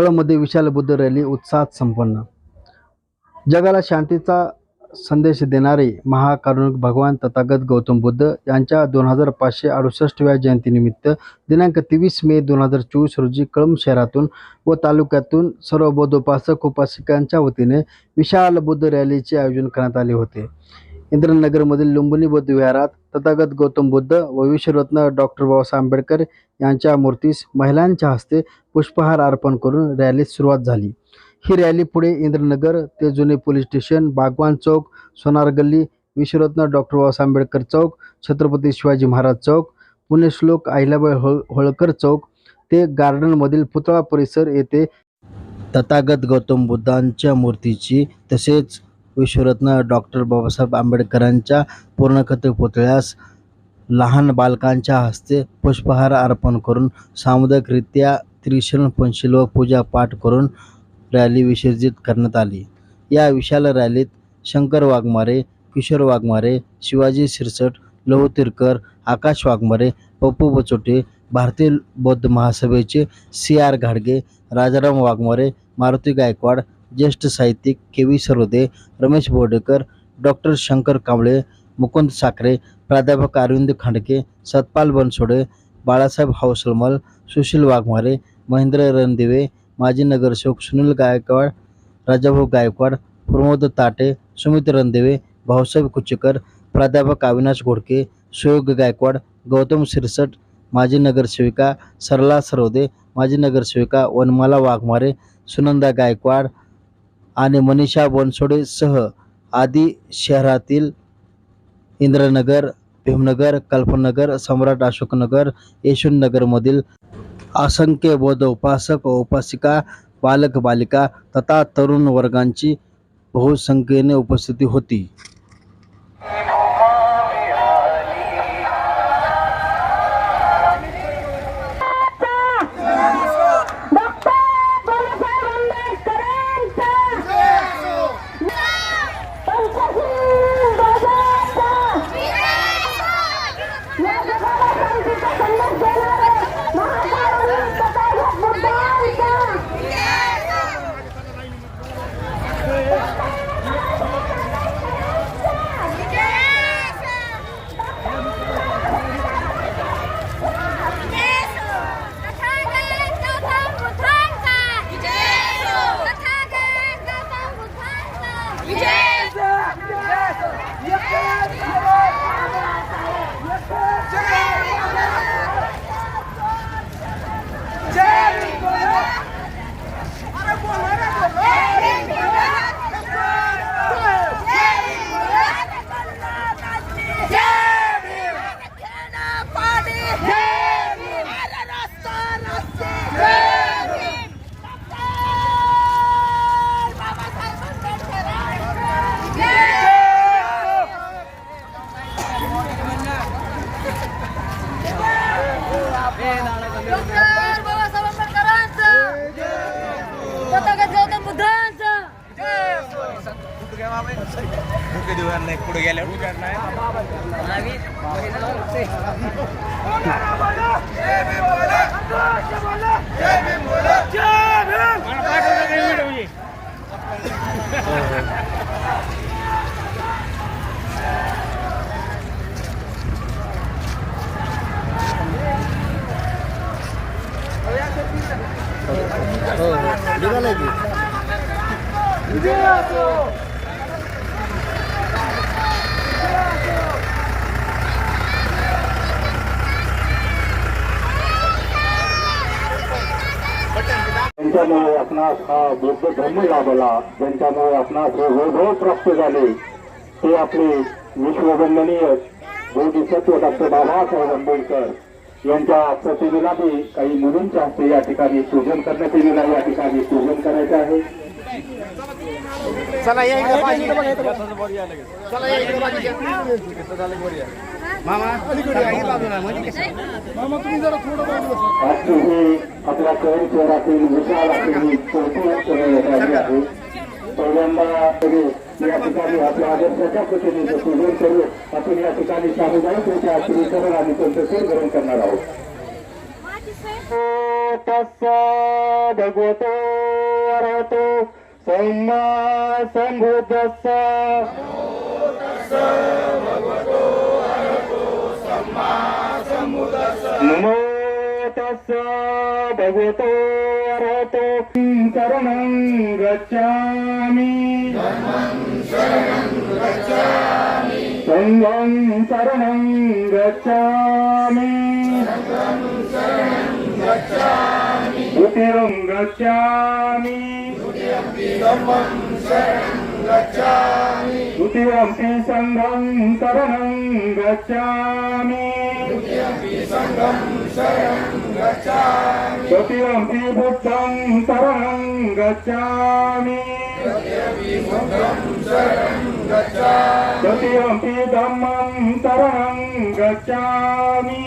कळमध्ये विशाल Buddha rally उत्साहात संपन्न. जगाला शांतीचा संदेश देणारे महाकारुणिक भगवान तथागत गौतम बुद्ध यांच्या दोन हजार पाचशे अडुसष्टव्या जयंतीनिमित्त दिनांक तेवीस मे दोन हजार चोवीस रोजी कळंब शहरातून व तालुक्यातून सर्व बौद्धोपासक उपासिकांच्या वतीने विशाल बुद्ध रॅलीचे आयोजन करण्यात आले होते. इंद्रनगरमधील लुंबिनी बुद्ध विहारात तथागत गौतम बुद्ध व विश्वरत्न डॉक्टर बाबासाहेब आंबेडकर यांच्या मूर्तीस महिलांच्या हस्ते पुष्पहार अर्पण करून रॅलीस सुरुवात झाली. ही रॅली पुढे इंद्रनगर ते जुने पोलीस स्टेशन बागवान चौक सोनार गल्ली विश्वरत्न डॉक्टर बाबासाहेब आंबेडकर चौक छत्रपती शिवाजी महाराज चौक पुण्यश्लोक अहिल्याबाई होळ होळकर चौक ते गार्डनमधील पुतळा परिसर येथे तथागत गौतम बुद्धांच्या मूर्तीची तसेच विश्वरत्न डॉक्टर बाबासाहेब आंबेडकरांच्या पूर्णकथ पुतळ्यास लहान बालकांच्या हस्ते पुष्पहार अर्पण करून सामुदायिकरित्या त्रिशरण पंशील पूजा पाठ करून रॅली विसर्जित करण्यात आली. या विशाल रॅलीत शंकर वाघमारे किशोर वाघमारे शिवाजी शिरसट लहू तिरकर आकाश वाघमारे पप्पू बचोटे भारतीय बौद्ध महासभेचे सी आर घाडगे राजाराम वाघमारे मारुती गायकवाड ज्येष्ठ साहित्यिक K V Sarode Ramesh Bordekar doctor Shankar Kamble Mukund Sakhare प्राध्यापक अरविंद खांडके सतपाल बनसोडे बाळासाहेब हावसलमल सुशील वाघमारे महेंद्र रणदिवे माजी नगरसेवक सुनील गायकवाड राजाभाऊ गायकवाड प्रमोद ताटे सुमित रणदिवे भाऊसाहेब कुचेकर प्राध्यापक अविनाश घोडके सुयोग गायकवाड गौतम शिरसट माजी नगरसेविका सरला सरोदे माजी नगरसेविका वनमाला वाघमारे सुनंदा गायकवाड आणि मनीषा बनसोडेसह आदी शहरातील इंद्रनगर भीमनगर कल्पनगर सम्राट अशोकनगर यशवंतनगरमधील असंख्य बौद्ध उपासक व उपासिका बालक बालिका तथा तरुण वर्गांची बहुसंख्येने उपस्थिती होती. डॉक्टर बाबासाहेब आंबेडकरांचं तथागत गौतम बुद्धांचं. पुढे गेल्यावर निघालाय की त्यांच्यामुळे आपणास हा बौद्ध धर्म लाभला ज्यांच्यामुळे आपणास हे वैभव प्राप्त झाले ते आपले विश्ववंदनीय बोधिसत्व डॉक्टर बाबासाहेब आंबेडकर यांच्या प्रतिमेला बी काही मुलींच्या हस्ते या ठिकाणी पूजन करण्यात आहे. या ठिकाणी पूजन करायचं आहे. ही आपल्या शहर शहरातील विशाल ही आहे. पहिल्यांदा या ठिकाणी आपल्या आदर्शाच्या प्रतिनिधित्व पूजन करू आपण या ठिकाणी सामुदायिक रित्या श्रीकरण आणि त्यांचं ग्रहण करणार आहोत तस्स भगवतो अरहतो सम्मा संबुद्धस्स नमो तस्स भगवतो अरहतो. शरणं गच्छामि संघं शरणं गच्छामि। द्वितीयं गच्छामि। द्वितीयं हि सङ्घं शरणं गच्छामि। तृतीयं हि बुद्धं शरणं गच्छामि। तृतीयं हि धम्मं शरणं गच्छामि।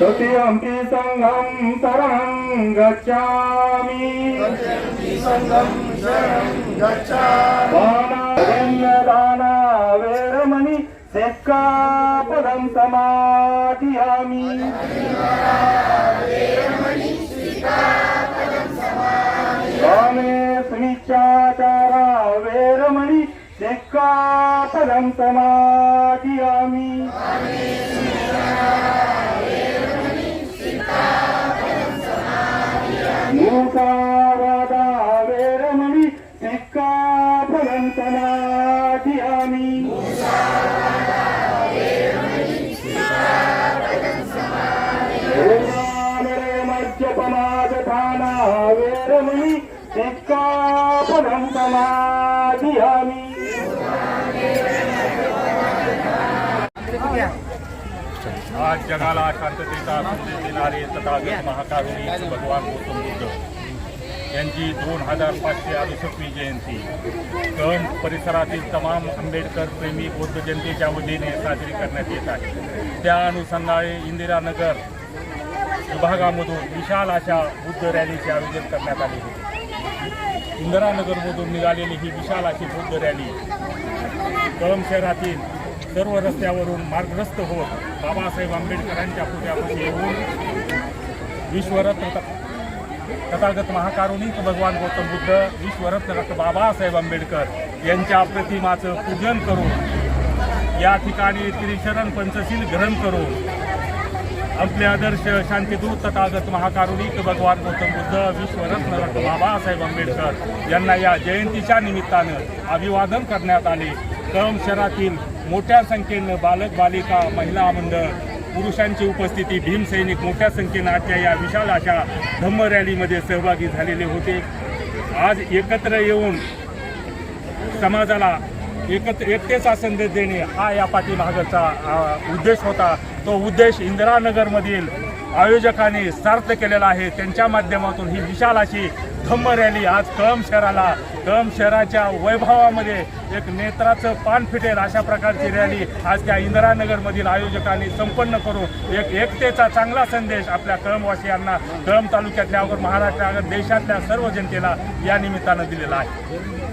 तृतीयं हि सङ्घं शरणं गच्छामि। दाना वेरमणि सिक्कापदं समाधियामि वेरमणि सिक्कापदं समाधियामि मूकावादा आज जगाला शांततेचा संदेश देणारे तथागत महाकारुणी भगवान गौतम बुद्ध यांची दोन हजार पाचशे अडुसष्टवी जयंती. कण परिसरातील तमाम आंबेडकर प्रेमी बौद्ध जनतेच्या वतीने साजरी करण्यात येत आहे. त्या अनुषंगाने इंदिरानगर विभागामधून विशाल अशा बुद्ध रॅलीचे आयोजन करण्यात आले होते. इंदिरानगरमधून निघालेली ही विशाल अशी बुद्ध रॅली कळम शहरातील सर्व रस्त्यावरून मार्गग्रस्त होत बाबासाहेब आंबेडकरांच्या पुतळ्यापाशी येऊन विश्वरत्न तथागत महाकारुणिक भगवान गौतम बुद्ध विश्वरत्न डॉक्टर बाबासाहेब आंबेडकर यांच्या प्रतिमाचं पूजन करून या ठिकाणी त्रिशरण पंचशील ग्रहण करून आपले आदर्श शांतीदूत तथागत महाकारुणिक भगवान गौतम बुद्ध विश्वरत्न डॉक्टर बाबासाहेब आंबेडकर यांना या जयंतीच्या निमित्तानं अभिवादन करण्यात आले. कम शहरातील मोठ्या संख्येनं बालक बालिका महिला मंडळ पुरुषांची उपस्थिती भीमसैनिक मोठ्या संख्येनं आजच्या या विशाल अशा धम्म रॅलीमध्ये सहभागी झालेले होते. आज एकत्र येऊन समाजाला एकत्र एकतेचा संदेश देणे हा या पाठीमागचा उद्देश होता. तो उद्देश इंदिरानगरमधील आयोजकांनी सार्थ केलेला आहे. त्यांच्या माध्यमातून ही विशाल अशी धम्म रॅली आज कळम शहराला. कळंब शहराच्या वैभवामध्ये एक नेत्राचं पान फिटेल अशा प्रकारची रॅली आज त्या इंदिरानगरमधील आयोजकांनी संपन्न करून एक एकतेचा चांगला संदेश आपल्या कळमवासियांना कळम तालुक्यातल्या अगर महाराष्ट्रागर देशातल्या सर्व जनतेला या निमित्तानं दिलेला आहे.